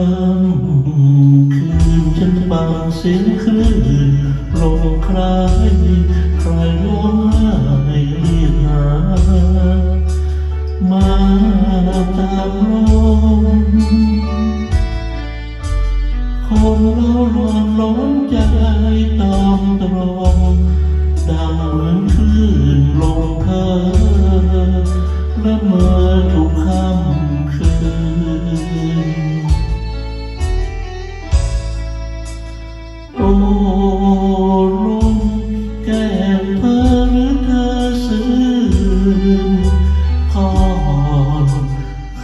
ำคืนฉันฟังเสียงคลื่นลงคลายใครร้องไห้หามาตามลมคนเราหลอนล้นใจตอมตรอมดังเหมือนคลื่นลงเธอละเมอ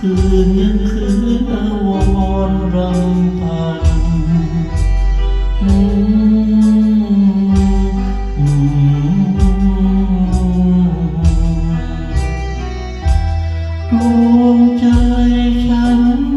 คืนยังคืนอวรรำพันดวงใจฉัน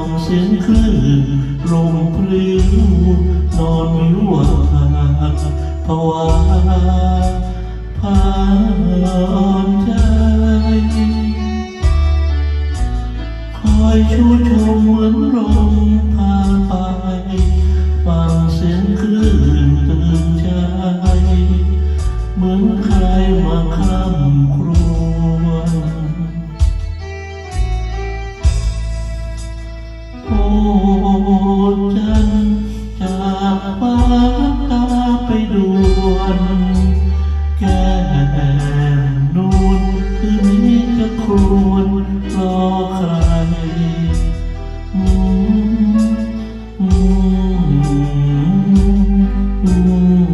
ฟังเสียงคลื่นลมพลิ้วนอนไม่หวาดภาวะพานใจ คอยชูชมเหมือนลมพาไปฟังเสียง โอ้จันจากฟ้าตาไปด่วนแก้มนูนคืนนี้จะครวนรอใครอืมอืมอืม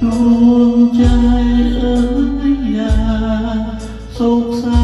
ดวงใจเอ๋ยอย่าโศกเศร้า